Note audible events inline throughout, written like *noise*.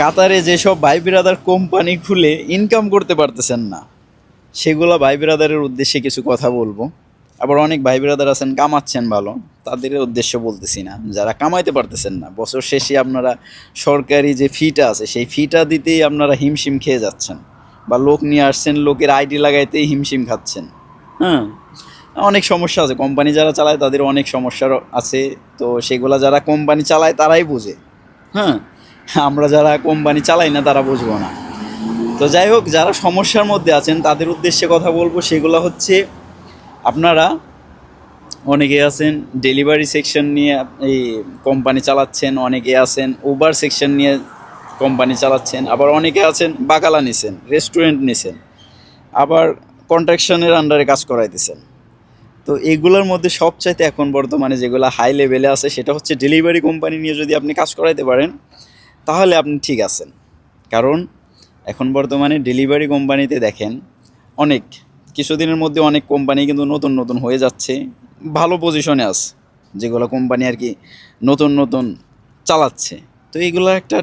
কাতারে যেসব ভাই বিরাদার কোম্পানি খুলে ইনকাম করতে পারতেছেন না, সেগুলো ভাই বিরাদারের উদ্দেশ্যে কিছু কথা বলব। আবার অনেক ভাই বিরাদার আছেন, কামাচ্ছেন ভালো, তাদের উদ্দেশ্য বলতেছি না, যারা কামাইতে পারতেছেন না। বছর শেষে আপনারা সরকারি যে ফিটা আছে, সেই ফিটা দিতেই আপনারা হিমশিম খেয়ে যাচ্ছেন। বা লোক নিয়ে আসছেন, লোকের আইডি লাগাইতেই হিমশিম খাচ্ছেন। হ্যাঁ অনেক সমস্যা আছে। কোম্পানি যারা চালায়, তাদের অনেক সমস্যা আছে। তো সেগুলা যারা কোম্পানি চালায়, তারাই বোঝে। হ্যাঁ আমরা যারা কোম্পানি চালাই না, তারা বুঝব না। তো যাই হোক, যারা সমস্যার মধ্যে আছেন, তাদের উদ্দেশ্যে কথা বলব সেগুলো হচ্ছে, আপনারা অনেকে আছেন ডেলিভারি সেকশন নিয়ে এই কোম্পানি চালাচ্ছেন, অনেকে আছেন উবার সেকশন নিয়ে কোম্পানি চালাচ্ছেন, আবার অনেকে আছেন বাকালা নিছেন রেস্টুরেন্ট নিছেন, আবার কন্ট্রাকশনের আন্ডারে কাজ করাইতেছেন। তো এগুলোর মধ্যে সবচাইতে এখন বর্তমানে যেগুলো হাই লেভেলে আছে, সেটা হচ্ছে ডেলিভারি কোম্পানি নিয়ে যদি আপনি কাজ করাইতে পারেন তাহলে আপনি ঠিক আছেন। কারণ এখন বর্তমানে ডেলিভারি কোম্পানিতে দেখেন, অনেক, কিছুদিনের মধ্যে অনেক কোম্পানি কিন্তু নতুন নতুন হয়ে যাচ্ছে, ভালো পজিশনে আছে, যেগুলো কোম্পানি আর কি নতুন নতুন চালাচ্ছে। তো এইগুলো একটা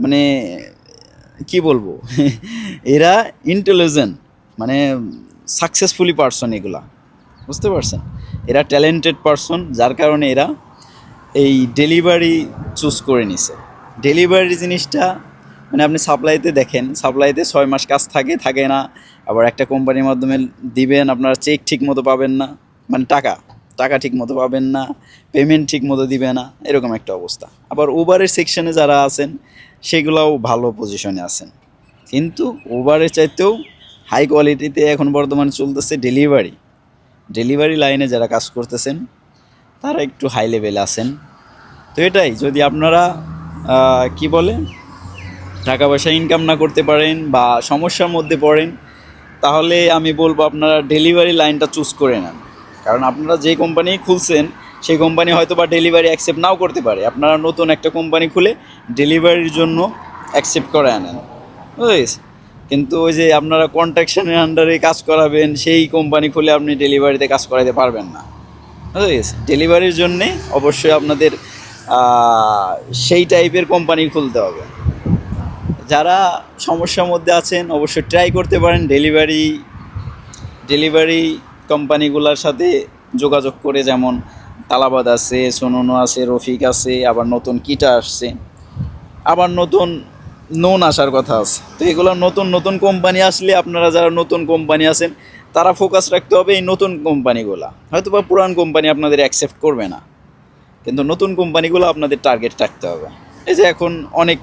মানে কি বলব, *laughs* এরা ইন্টেলিজেন্ট মানে সাকসেসফুলি পারসন এগুলা। বুঝতে পারছেন? এরা ট্যালেন্টেড পারসন যার কারণে এরা এই ডেলিভারি চুজ করে নিছে। ডেলিভারি জিনিসটা মানে আপনি সাপ্লাইতে দেখেন, সাপ্লাইতে ছয় মাস কাজ থাকে থাকে না। আবার একটা কোম্পানির মাধ্যমে দিবেন, আপনারা চেক ঠিক মতো পাবেন না। মানে টাকা টাকা ঠিক মতো পাবেন না পেমেন্ট ঠিক মতো দিবে না, এরকম একটা অবস্থা। আবার উবারের সেকশনে যারা আছেন, সেগুলাও ভালো পজিশনে আছেন। কিন্তু উবারের চাইতেও হাই কোয়ালিটিতে এখন বর্তমানে চলতেছে ডেলিভারি ডেলিভারি লাইনে যারা কাজ করতেছেন, তারা একটু হাই লেভেলে আছেন। তো এটাই, যদি আপনারা কি বলে? টাকা পয়সা ইনকাম না করতে পারেন বা সমস্যার মধ্যে পড়েন, তাহলে আমি বলব আপনারা ডেলিভারি লাইনটা চুজ করে নেন। কারণ আপনারা যে কোম্পানি খুলছেন, সেই কোম্পানি হয়তো বা ডেলিভারি অ্যাকসেপ্ট নাও করতে পারে। আপনারা নতুন একটা কোম্পানি খুলে ডেলিভারির জন্য অ্যাকসেপ্ট করে আনেন বুঝেছ কিন্তু ওই যে আপনারা কন্ট্রাকশনের আন্ডারে কাজ করাবেন, সেই কোম্পানি খুলে আপনি ডেলিভারিতে কাজ করাতে পারবেন না। বুঝেছ ডেলিভারির জন্যে অবশ্যই আপনাদের সেই টাইপের কোম্পানি খুলতে হবে। যারা সমস্যার মধ্যে আছেন, অবশ্যই ট্রাই করতে পারেন ডেলিভারি ডেলিভারি কোম্পানিগুলোর সাথে যোগাযোগ করে, যেমন তালাবাদ আছে, সোননো আছে, রফিক আছে, আবার নতুন কিটা আসছে, আবার নতুন নোন আসার কথা আছে। তো এগুলো নতুন নতুন কোম্পানি আসলে আপনারা যারা নতুন কোম্পানি আছেন, তারা ফোকাস রাখতে হবে এই নতুন কোম্পানিগুলা হয়তো বা পুরান কোম্পানি আপনাদের অ্যাকসেপ্ট করবে না। কিন্তু নতুন কোম্পানিগুলো আপনাদের টার্গেট রাখতে হবে। এই যে এখন অনেক